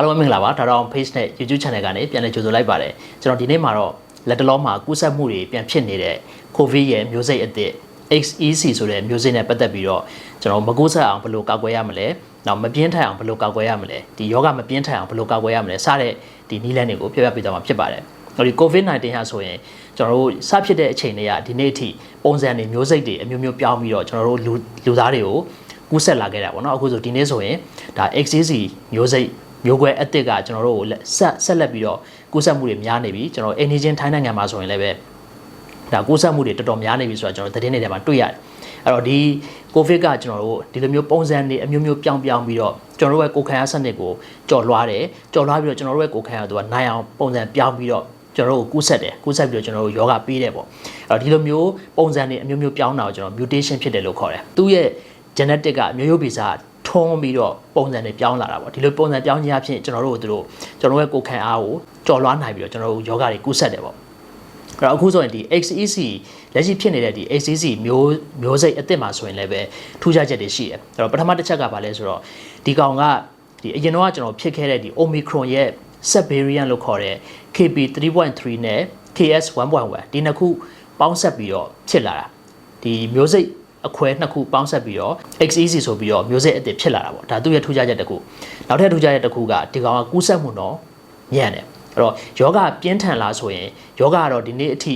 အားလုံးပဲမင်္ဂလာပါဒါတော့ page နဲ့ YouTube channel ကနေပြန်လည်ကြိုဆိုလိုက်ပါတယ်ကျွန်တော်ဒီနေ့မှာတော့လက်တလုံးမှာကူးစက်မှုတွေပြန်ဖြစ်နေတဲ့ COVID ရဲ့မျိုးစိတ်အသစ် XEC ဆိုတဲ့မျိုးစိတ်နဲ့ပတ်သက်ပြီးတော့ကျွန်တော်မကူးစက်အောင်ဘယ်လိုကာကွယ်ရမလဲနောက်မပြင်းထန်အောင်ဘယ်လိုကာကွယ်ရမလဲဒီယောဂမပြင်းထန်အောင်ဘယ်လိုကာကွယ်ရမလဲစတဲ့ဒီနည်းလမ်းတွေကိုပြောပြပေးသွားမှာဖြစ်ပါတယ်ဒီ COVID-19 ဟာဆိုရင်ကျွန်တော်တို့စဖြစ်တဲ့အချိန်တွေကဒီနေ့အထိပုံစံတွေမျိုးစိတ်တွေအမျိုးမျိုးပြောင်းပြီးတော့ကျွန်တော်တို့လူလူသားတွေကိုကူးစက်လာခဲ့တာပေါ့နော်အခုဆိုဒီနေ့ဆိုရင်ဒါ XCC မျိုးစိတ် မျိုးကွဲအစ်စ်ကကျွန်တော်တို့ကိုလက်ဆက်ဆက်လက်ပြီးတော့ကူးစက်မှုတွေများနေပြီကျွန်တော်အိန္ဒိချင်းထိုင်းနိုင်ငံမှာဆိုရင်လည်းပဲဒါကူးစက်မှုတွေတော်တော်များနေပြီဆိုတော့ကျွန်တော်သတင်းတွေထဲမှာတွေ့ရတယ်အဲ့တော့ဒီကိုဗစ်ကကျွန်တော်တို့ဒီလိုမျိုးပုံစံတွေအမျိုးမျိုးပြောင်းပြောင်းပြီးတော့ကျွန်တော်တို့ရဲ့ကိုယ်ခံအားစနစ်ကိုကြော်လွှားတယ်ကြော်လွှားပြီးတော့ကျွန်တော်တို့ရဲ့ကိုယ်ခံအားသူကနိုင်အောင်ပုံစံပြောင်းပြီးတော့ကျွန်တော်တို့ကိုကူးဆက်တယ်ကူးဆက်ပြီးတော့ကျွန်တော်တို့ယောဂပေးတယ်ပေါ့အဲ့တော့ဒီလိုမျိုးပုံစံတွေအမျိုးမျိုးပြောင်းတာကိုကျွန်တော် mutation ဖြစ်တယ်လို့ခေါ်တယ်သူ့ရဲ့ genetic ကမျိုးရိုးဗီဇ ထုံးပြီးတော့ပုံစံတွေပြောင်းလာတာပေါ့ဒီလိုပုံစံပြောင်းခြင်းအဖြစ်ကျွန်တော်တို့တို့ကျွန်တော်တို့ရဲ့ကိုယ်ခံအားကိုကြော်လွှားနိုင်ပြီးတော့ကျွန်တော်တို့ယောဂတွေကူးဆက်တယ်ပေါ့အဲ့တော့အခုဆိုရင်ဒီ XEC လက်ရှိဖြစ်နေတဲ့ဒီ XEC မျိုးမျိုးစိတ်အစ်စ်မှာဆိုရင်လည်းပဲထူးခြားချက်တွေရှိတယ်အဲ့တော့ပထမတစ်ချက်ကဘာလဲဆိုတော့ဒီကောင်ကဒီအရင်တော့ကျွန်တော်ဖြစ်ခဲ့တဲ့ဒီ Omicron ရဲ့ sub variant လို့ခေါ်တဲ့ KP 3.3နဲ့ KS 1.1ဒီနှစ်ခုပေါင်းဆက်ပြီးတော့ဖြစ်လာတာဒီမျိုးစိတ် အခွဲနှစ်ခုပေါင်းဆက်ပြီးတော့ XEC ဆိုပြီးတော့မျိုးစိတ်အစ်စ်ဖြစ်လာတာပေါ့ဒါသူ့ရဲ့ထူးခြားချက်တစ်ခုနောက်ထပ်ထူးခြားချက်တစ်ခုကဒီကောင်ကကူးစက်မှုတော့ညံ့တယ်အဲ့တော့ယောဂပြင်းထန်လားဆိုရင်ယောဂကတော့ဒီနေ့အထိ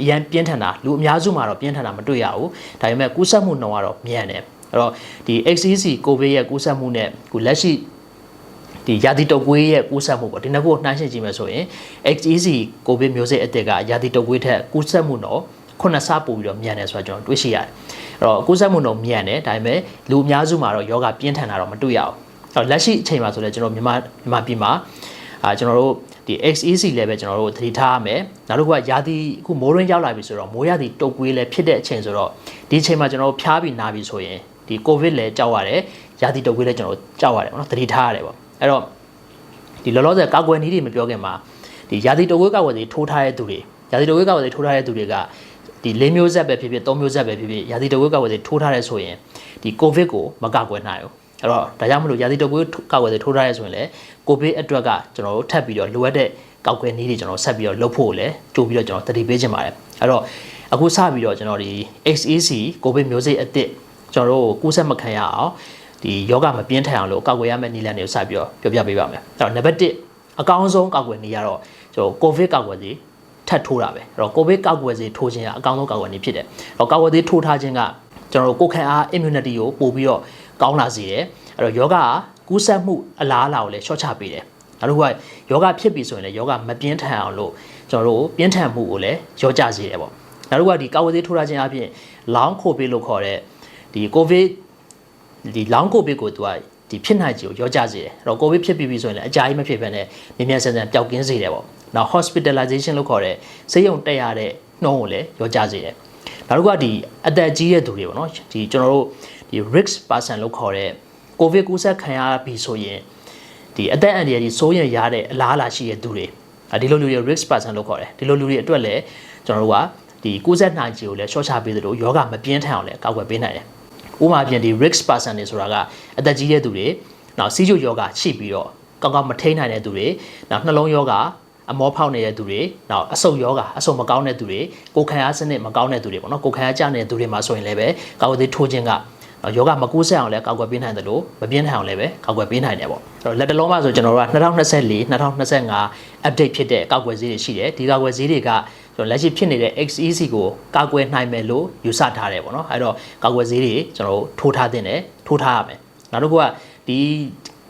အရန်ပြင်းထန်တာလူအများစုမှာတော့ပြင်းထန်တာမတွေ့ရဘူးဒါပေမဲ့ကူးစက်မှုနှုန်းကတော့မြန်တယ်အဲ့တော့ဒီ XEC ကိုဗစ်ရဲ့ကူးစက်မှုနဲ့ခုလက်ရှိဒီယာတီတုပ်ကွေးရဲ့ကူးစက်မှုပေါ့ဒီနှစ်ခုကိုနှိုင်းယှဉ်ကြည့်မယ်ဆိုရင် XEC ကိုဗစ်မျိုးစိတ်အသစ်ကယာတီတုပ်ကွေးထက်ကူးစက်မှုတော့ ခုနှစ်ဆပို့ပြီးတော့မြန်တယ်ဆိုတာကျွန်တော်တွေ့ရှိရတယ်အဲ့တော့ကူးစက်မှုတော့မြန်တယ်ဒါပေမဲ့လူအများစုမှာတော့ယောဂပြင်းထန်တာတော့မတွေ့ရအောင်အဲ့တော့လက်ရှိအချိန်မှာဆိုလည်းကျွန်တော်မြန်မာမြန်မာပြည်မှာအာကျွန်တော်တို့ဒီ XEC လည်းပဲကျွန်တော်တို့သတိထားရမယ်နောက်တစ်ခုကယာတီအခုမိုးရင်းရောက်လာပြီဆိုတော့မိုးရာသီတုပ်ကွေးလည်းဖြစ်တဲ့အချိန်ဆိုတော့ဒီအချိန်မှာကျွန်တော်တို့ဖျားပြီးနာပြီဆိုရင်ဒီကိုဗစ်လည်းကြောက်ရတယ်ယာတီတုပ်ကွေးလည်းကျွန်တော်တို့ကြောက်ရတယ်ပေါ့နော်သတိထားရတယ်ပေါ့အဲ့တော့ဒီလောလောဆယ်ကာကွယ်နည်းတွေမပြောခင်မှာဒီယာတီတုပ်ကွေးကာကွယ်နည်းထိုးထားတဲ့သူတွေယာတီတုပ်ကွေးကာကွယ်နည်းထိုးထားတဲ့သူတွေက ဒီ၄မျိုးဆက်ပဲဖြစ်ဖြစ်၃မျိုးဆက်ပဲဖြစ်ဖြစ်ယာတီတုပ်ကွေးကာကွယ်နည်းထိုးထားရဲဆိုရင်ဒီကိုဗစ်ကိုမကာကွယ်နိုင်ဘူးအဲ့တော့ဒါကြောင့်မလို့ရာသီတုပ်ကွေးကောက်ွယ်တွေထိုးထားရဲဆိုရင်လည်းကိုဗစ်အတွက်ကကျွန်တော်တို့ထပ်ပြီးတော့လိုအပ်တဲ့ကောက်ွယ်နည်းတွေကျွန်တော်ဆက်ပြီးတော့လုပ်ဖို့လည်းကြိုးပြီးတော့ကျွန်တော်တတိပေးခြင်းပါတယ်အဲ့တော့အခုစပြီးတော့ကျွန်တော်ဒီ XEC ကိုဗစ်မျိုးစိတ်အသစ်ကျွန်တော်တို့ကူးစက်မခံရအောင်ဒီယောဂမပြင်းထန်အောင်လို့ကောက်ွယ်ရမယ့်နည်းလမ်းတွေကိုစပြီးတော့ပြောပြပေးပါမယ်အဲ့တော့နံပါတ်1အကောင်းဆုံးကောက်ွယ်နည်းကတော့ကျွန်တော်ကိုဗစ်ကောက်ွယ်စီ ထပ်ထိုးတာပဲအဲ့တော့ကိုဗစ်ကောက်ွယ်စီထိုးခြင်းကအကောင်းဆုံးကောက်ွယ်နည်းဖြစ်တယ်အဲ့တော့ကောက်ွယ်စီထိုးထားခြင်းကကျွန်တော်တို့ကိုယ်ခံအား immunity ကိုပို့ပြီးတော့ကောင်းလာစေတယ်အဲ့တော့ယောဂကူးစက်မှုအလားအလာကိုလည်းရှော့ချပေးတယ်နောက်တစ်ခုကယောဂဖြစ်ပြီဆိုရင်လည်းယောဂမပြင်းထန်အောင်လို့ကျွန်တော်တို့ပြင်းထန်မှုကိုလည်းရောကြစေတယ်ပေါ့နောက်တစ်ခုကဒီကာဝေးသေးထိုးထားခြင်းအပြင်လောင်းခိုပေးလို့ခေါ်တဲ့ဒီကိုဗစ်ဒီလောင်းကိုဗစ်ကိုသူကဒီဖြစ်နိုင်ခြေကိုရောကြစေတယ်အဲ့တော့ကိုဗစ်ဖြစ်ပြီးပြီဆိုရင်လည်းအကြာကြီးမဖြစ်ဘဲနဲ့မြင်မြန်ဆန်ဆန်ပျောက်ကင်းစေတယ်ပေါ့ နောက် hospitalization လို့ခေါ်တဲ့ဆေးရုံတက်ရတဲ့နှုန်းကိုလည်းရောကြစေတယ်နောက်တစ်ခုကဒီအသက်ကြီးတဲ့သူတွေပေါ့နော်ဒီကျွန်တော်တို့ဒီ risk person လို့ခေါ်တဲ့ကိုဗစ်ကူးစက်ခံရပြီဆိုရင်ဒီအသက်အန္တရာယ်ကြီးစိုးရိမ်ရတဲ့အလားအလာရှိတဲ့သူတွေဒီလိုလူတွေ risk person လို့ခေါ်တယ်ဒီလိုလူတွေအတွက်လည်းကျွန်တော်တို့ကဒီကူးစက်နိုင်ခြေကိုလည်းရှော့ချပေးသလိုယောဂမပြင်းထန်အောင်လည်းကောက်ွယ်ပေးနိုင်တယ်ဥပမာပြင်ဒီ risk person တွေဆိုတာကအသက်ကြီးတဲ့သူတွေနောက်စီးကျုပ်ယောဂရှိပြီးတော့ကောင်းကောင်းမထိန်းနိုင်တဲ့သူတွေနောက်နှလုံးယောဂ အမောဖောက်နေတဲ့သူတွေနောက်အဆုတ်ယောဂအဆုတ်မကောင်းတဲ့သူတွေကိုယ်ခံအားစနစ်မကောင်းတဲ့သူတွေပေါ့နော်ကိုယ်ခံအားကျနေတဲ့သူတွေမှာဆိုရင်လည်းပဲကောက်ွယ်သေးထိုးခြင်းကယောဂမကူးဆက်အောင်လည်းကောက်ွယ်ပေးနိုင်တယ်လို့မပြင်းထန်အောင်လည်းပဲကောက်ွယ်ပေးနိုင်တယ်ပေါ့အဲ့တော့လက်တလုံးမှာဆိုကျွန်တော်တို့က2024 2025 update ဖြစ်တဲ့ကောက်ွယ်ဈေးတွေရှိတယ်ဒီကောက်ွယ်ဈေးတွေကကျွန်တော်လက်ရှိဖြစ်နေတဲ့ XEC ကိုကောက်ွယ်နိုင်မယ်လို့ယူဆထားတယ်ပေါ့နော်အဲ့တော့ကောက်ွယ်ဈေးတွေကျွန်တော်တို့ထိုးထားတင်တယ်ထိုးထားရမယ်နောက်တစ်ခုကဒီ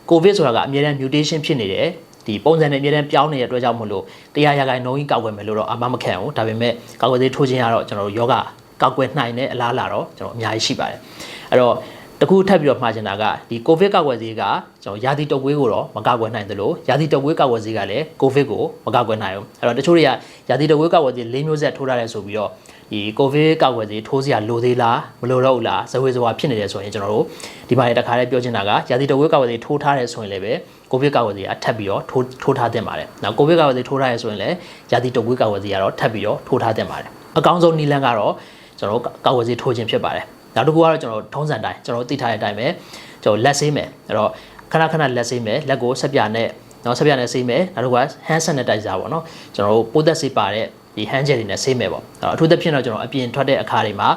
COVID ဆိုတာကအများနဲ့ mutation ဖြစ်နေတယ် ဒီပုံစံနဲ့အများနဲ့ပြောင်းနေတဲ့အတွက်ကြောင့်မလို့တရားရဂိုင်နှုံးကြီးကောက်ွယ်မယ်လို့တော့အမှမခံဘူးဒါပေမဲ့ကောက်ွယ်သေးထိုးခြင်းကတော့ကျွန်တော်တို့ယောဂကောက်ွယ်နိုင်တဲ့အလားလာတော့ကျွန်တော်အများကြီးရှိပါတယ်အဲ့တော့တခုထပ်ပြီးတော့မှားချင်တာကဒီကိုဗစ်ကောက်ွယ်ဈေးကကျွန်တော်ယာတီတုပ်ကွေးကိုတော့မကောက်ွယ်နိုင်သလိုယာတီတုပ်ကွေးကောက်ွယ်ဈေးကလည်းကိုဗစ်ကိုမကောက်ွယ်နိုင်ဘူးအဲ့တော့တချို့တွေကယာတီတုပ်ကွေးကောက်ွယ်ဈေး၄မျိုးဆက်ထိုးထားတယ်ဆိုပြီးတော့ဒီကိုဗစ်ကောက်ွယ်ဈေးထိုးစရာလိုသေးလားမလိုတော့ဘူးလားဇဝေဇဝါဖြစ်နေတယ်ဆိုရင်ကျွန်တော်တို့ဒီမှာတခါလေးပြောချင်တာကယာတီတုပ်ကွေးကောက်ွယ်ဈေးထိုးထားတယ်ဆိုရင်လည်းပဲ ကိုဗစ်ကာကွယ်ဆေးအထပ်ပြီးတော့ထိုးထိုးထားတင်ပါတယ်။နောက်ကိုဗစ်ကာကွယ်ဆေးထိုးထားရဆိုရင်လည်းရာသီတုပ်ကွေးကာကွယ်ဆေးကတော့ထပ်ပြီးတော့ထိုးထားတင်ပါတယ်။အကောင်းဆုံးနည်းလမ်းကတော့ကျွန်တော်ကာကွယ်ဆေးထိုးခြင်းဖြစ်ပါတယ်။နောက်တစ်ခုကတော့ကျွန်တော်ထုံးစံတိုင်းကျွန်တော်သိထားတဲ့အတိုင်းပဲကျွန်တော်လက်ဆေးမယ်။အဲ့တော့ခဏခဏလက်ဆေးမယ်လက်ကိုဆက်ပြနဲ့နော်ဆက်ပြနဲ့ဆေးမယ်နောက်တစ်ခုက hand sanitizer ပေါ့နော်ကျွန်တော်တို့ပိုးသက်ဆေးပါတဲ့ဒီ hand gel တွေနဲ့ဆေးမယ်ပေါ့အထူးသဖြင့်တော့ကျွန်တော်အပြင်ထွက်တဲ့အခါတွေမှာ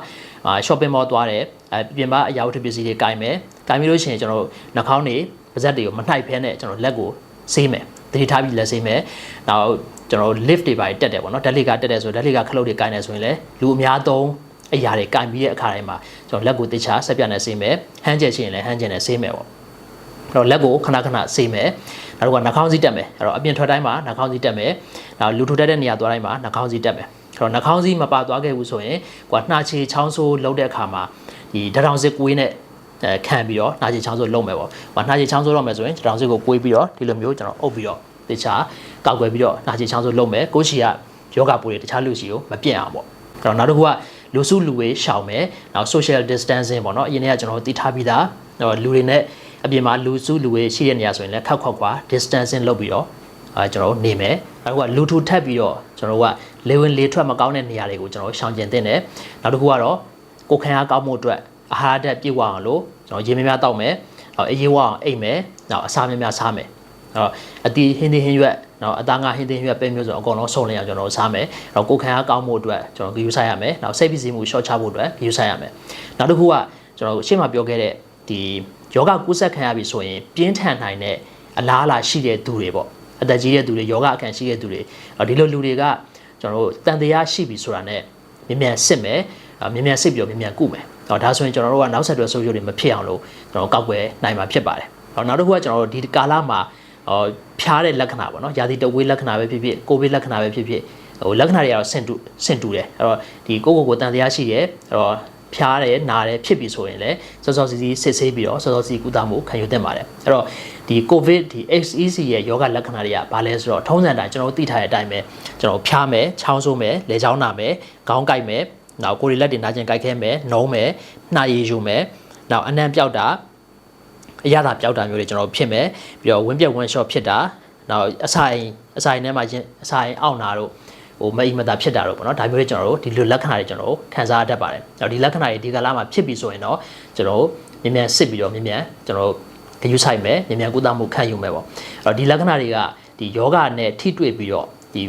shopping mall သွားတယ်အပြင်မှာအရာဝတ္ထုပစ္စည်းတွေကင်မယ်ကင်ပြီးလို့ရှိရင်ကျွန်တော်နှာခေါင်းတွေ ပါးစပ်တွေကိုမနှိုက်ဖဲနဲ့ကျွန်တော်လက်ကိုဆေးမယ်တတိထားပြီးလက်ဆေးမယ်နောက်ကျွန်တော်တို့ lift တွေပါတက်တယ်ပေါ့နော်ဓာတ်လေးကတက်တယ်ဆိုဓာတ်လေးကခလုတ်တွေကင်တယ်ဆိုရင်လည်းလူအများသုံးအရာတွေကင်ပြီးတဲ့အခါတိုင်းမှာကျွန်တော်လက်ကိုတခြားဆက်ပြတ်နဲ့ဆေးမယ်ဟန်းကျက်ချင်ရင်လည်းဟန်းကျက်နဲ့ဆေးမယ်ပေါ့အဲ့တော့လက်ကိုခဏခဏဆေးမယ်နောက်တော့နှာခေါင်းစည်းတက်မယ်အဲ့တော့အပြင်ထွက်တိုင်းမှာနှာခေါင်းစည်းတက်မယ်နောက်လူထူတက်တဲ့နေရာသွားတိုင်းမှာနှာခေါင်းစည်းတက်မယ်အဲ့တော့နှာခေါင်းစည်းမပါသွားခဲ့ဘူးဆိုရင်ကွာနှာချေချောင်းဆိုးလုံးတဲ့အခါမှာဒီဓာတ်တောင်စစ်ကွေးနဲ့ အဲခံပြီးတော့နှာချေချောင်းဆိုးလုံးမယ်ပေါ့။ဟောနှာချေချောင်းဆိုးတော့မယ်ဆိုရင်ဓာတ်တောင်စစ်ကိုကွေးပြီးတော့ဒီလိုမျိုးကျွန်တော်အုပ်ပြီးတော့တခြားကောက်ွယ်ပြီးတော့နှာချေချောင်းဆိုးလုံးမယ်။ကိုရှိကယောဂပိုးတွေတခြားလူရှိကိုမပြတ်အောင်ပေါ့။အဲ့တော့နောက်တစ်ခုကလူစုလူဝေးရှောင်မယ်။နောက် social distancing ပေါ့နော်။အရင်ကကျွန်တော်တို့တည်ထားပြီးသားဟိုလူတွေနဲ့အပြင်မှာလူစုလူဝေးရှိတဲ့နေရာဆိုရင်လည်းခောက်ခောက်ကွာ distancing လုပ်ပြီးတော့အဲကျွန်တော်တို့နေမယ်နောက်ကလူထူထပ်ပြီးတော့ကျွန်တော်တို့ကလေဝင်လေထွက်မကောင်းတဲ့နေရာတွေကိုကျွန်တော်တို့ရှောင်ကျဉ်တင်တယ်နောက်တစ်ခုကတော့ကိုယ်ခံအားကောင်းမှုအတွက် အာဟာရဓာတ်ပြည့်ဝအောင်လို့ကျွန်တော်ရေများများတောက်မယ်နောက်အေးဝအောင်အိတ်မယ်နောက်အစာများများစားမယ်အဲ့တော့အတီဟင်းသင်းဟင်းရွက်နောက်အသားငါဟင်းသင်းရွက်ပဲမျိုးဆိုအကုန်လုံးစုံလင်အောင်ကျွန်တော်တို့စားမယ်နောက်ကိုယ်ခံအားကောင်းမှုအတွက်ကျွန်တော်ဂရုစိုက်ရမယ်နောက်စိတ်ဖိစီးမှုရှော့ချဖို့အတွက်ဂရုစိုက်ရမယ်နောက်တစ်ခုကကျွန်တော်တို့ရှေ့မှာပြောခဲ့တဲ့ဒီယောဂကုသခံရပြီဆိုရင်ပြင်းထန်နိုင်တဲ့အလားအလာရှိတဲ့သူတွေပေါ့အသက်ကြီးတဲ့သူတွေယောဂအခံရှိတဲ့သူတွေဒီလိုလူတွေကကျွန်တော်တို့တန်တရားရှိပြီဆိုတာနဲ့မြင်မြန်စစ်မယ်မြင်မြန်စစ်ပြီးတော့မြင်မြန်ကုမယ် တော့ဒါဆိုရင်ကျွန်တော်တို့ကနောက်ဆက်တွဲဆိုးကျိုးတွေမဖြစ်အောင်လို့ကျွန်တော်ကောက်ွယ်နိုင်မှာဖြစ်ပါတယ်တော့နောက်တစ်ခုကကျွန်တော်တို့ဒီကာလမှာဟောဖျားတဲ့လက္ခဏာပေါ့နော်ယာတိတဝေးလက္ခဏာပဲဖြစ်ဖြစ်ကိုဗစ်လက္ခဏာပဲဖြစ်ဖြစ်ဟိုလက္ခဏာတွေကတော့ဆင့်တူဆင့်တူတယ်အဲ့တော့ဒီကိုကိုကိုတန်တရားရှိရဲအဲ့တော့ဖျားတယ်နာတယ်ဖြစ်ပြီဆိုရင်လည်းစောစောစီစီစစ်ဆေးပြီးတော့စောစောစီကုသမှုခံယူသင့်ပါတယ်အဲ့တော့ဒီ covid ဒီ XEC ရဲ့ယောဂလက္ခဏာတွေကဘာလဲဆိုတော့ထုံးစံတိုင်းကျွန်တော်တို့သိထားတဲ့အတိုင်းပဲကျွန်တော်ဖျားမယ်ချောင်းဆိုးမယ်လေချောင်းနာမယ်ခေါင်းကိုက်မယ် နောက်ကိုယ်ရီလက်တွေနာကျင်ကိုက်ခဲမယ်နှုံးမယ်နှာရည်ယူမယ်နောက်အနံ့ပြောက်တာအရသာပြောက်တာမျိုးတွေကျွန်တော်ဖြစ်မယ်ပြီးတော့ဝင်းပြက်ဝင်းရှော့ဖြစ်တာနောက်အဆိုင်အဆိုင်ထဲမှာအဆိုင်အောင့်တာတို့ဟိုမအိမ်မသာဖြစ်တာတော့ပေါ့နော်ဒါမျိုးတွေကျွန်တော်တို့ဒီလိုလက္ခဏာတွေကျွန်တော်တို့ခံစားတတ်ပါတယ်။အဲ့တော့ဒီလက္ခဏာတွေဒီကာလမှာဖြစ်ပြီဆိုရင်တော့ကျွန်တော်တို့မြင်မြန်စစ်ပြီးတော့မြင်မြန်ကျွန်တော်တို့ဂရုစိုက်မယ်မြင်မြန်ကုသမှုခံယူမယ်ပေါ့။အဲ့တော့ဒီလက္ခဏာတွေကဒီယောဂနဲ့ထိတွေ့ပြီးတော့ဒီ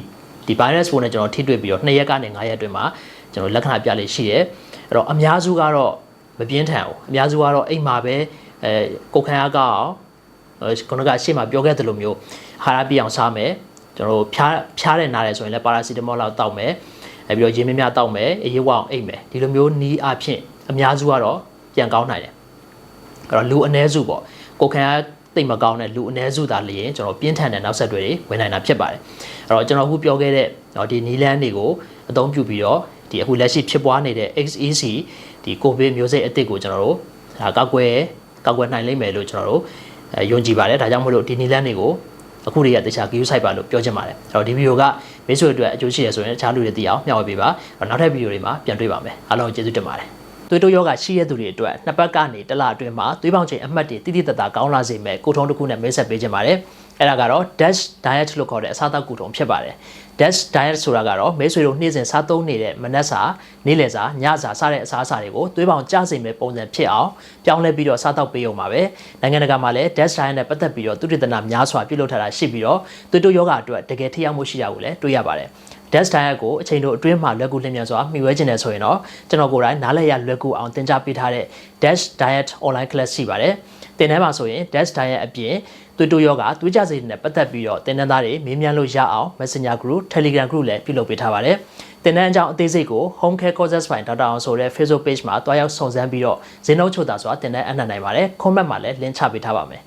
ဒီ virus ပိုးနဲ့ကျွန်တော်ထိတွေ့ပြီးတော့2ရက်ကနေ9ရက်အတွင်းမှာ ကျွန်တော်လက္ခဏာပြလေးရှိတယ်။အဲ့တော့အများစုကတော့မပြင်းထန်ဘူး။အများစုကတော့အိမ်မှာပဲအဲကိုခံအားကောက်အောင်ခုနကအရှိမပြောခဲ့သလိုမျိုးဟာရပြအောင်စားမယ်ကျွန်တော်တို့ဖျားဖျားတဲ့နားတယ်ဆိုရင်လည်းပါရာစီတမောလောက်တောက်မယ်အဲပြီးတော့ရေမင်းများတောက်မယ်အေးဝအောင်အိတ်မယ်ဒီလိုမျိုးနီးအဖြစ်အများစုကတော့ပြန်ကောင်းနိုင်တယ်အဲ့တော့လူအ ਨੇ စုပေါ့ကိုခံရတိတ်မကောင်းတဲ့လူအ ਨੇ စုသာလျင်ကျွန်တော်ပြင်းထန်တဲ့နောက်ဆက်တွဲတွေဝင်နိုင်တာဖြစ်ပါတယ်အဲ့တော့ကျွန်တော်အခုပြောခဲ့တဲ့တော့ဒီနီလန်းတွေကိုအသုံးပြုပြီးတော့ ဒီအခုလက်ရှိဖြစ်ပွားနေတဲ့ XEC ဒီကိုဗစ်မျိုးစိတ်အသစ်ကိုကျွန်တော်တို့ဒါကောက်ွယ်ကောက်ွယ်နိုင်လိမ့်မယ်လို့ကျွန်တော်တို့အဲယုံကြည်ပါတယ်ဒါကြောင့်မို့လို့ဒီနီလန်းတွေကိုအခုတွေကတခြား view site ပါလို့ပြောချင်ပါတယ်အဲ့တော့ဒီဗီဒီယိုကမိတ်ဆွေအတွက်အကျိုးရှိရဆိုရင်တခြားလူတွေသိအောင်မျှဝေပေးပါနောက်ထပ်ဗီဒီယိုတွေမှာပြန်တွေ့ပါမယ်အားလုံးကျေးဇူးတင်ပါတယ်သွေးတိုးယောဂရှိရတဲ့သူတွေအတွက်နှစ်ပတ်ကနေတစ်လအတွင်းမှာသွေးပေါင်ချိန်အမှတ်တွေတိတိတတ်တာကောင်းလာစေမဲ့ကိုထုံးတစ်ခုနဲ့မိတ်ဆက်ပေးခြင်းပါတယ်အဲ့ဒါကတော့ dash diet လို့ခေါ်တဲ့အစားအသောက်ကူထုံဖြစ်ပါတယ် dash diet ဆိုတာကတော့မိတ်ဆွေတို့နေ့စဉ်စားသုံးနေတဲ့မနက်စာနေ့လယ်စာညစာစတဲ့အစားအစာတွေကိုသွေးပေါင်ကျစေမဲ့ပုံစံဖြစ်အောင်ပြောင်းလဲပြီးတော့စားသောက်ပေးအောင်ပါပဲနိုင်ငံတကာမှာလည်း dash diet နဲ့ပတ်သက်ပြီးတော့သူတည်တနာများစွာပြုလုပ်ထားတာရှိပြီးတော့သွေးတိုးယောဂအတွက်တကယ်ထိရောက်မှုရှိတာကိုလည်းတွေ့ရပါတယ် dash diet ကိုအချိန်တို့အတွင်းမှာလွယ်ကူလျင်မြန်စွာမှီဝဲခြင်းနဲ့ဆိုရင်တော့ကျွန်တော်ကိုယ်တိုင်နားလည်ရလွယ်ကူအောင်သင်ကြားပေးထားတဲ့ dash diet online class ရှိပါတယ်သင်ထဲမှာဆိုရင် dash diet အပြင်သွေးတိုးယောဂသွေးကြစိတ်နဲ့ပတ်သက်ပြီးတော့သင်တန်းသားတွေမေးမြန်းလို့ရအောင် Messenger group Telegram group လည်းပြုလုပ်ပေးထားပါတယ်သင်တန်းအကြောင်းအသေးစိတ်ကို Home Care Courses by Dr. အောင်ဆိုတဲ့ Facebook page မှာတွားရောက်ဆောင်စမ်းပြီးတော့ဇင်းနှုတ်ချုပ်တာဆိုတာသင်တန်းအနှံ့နိုင်ပါတယ် comment မှာလည်း link ချပေးထားပါမယ်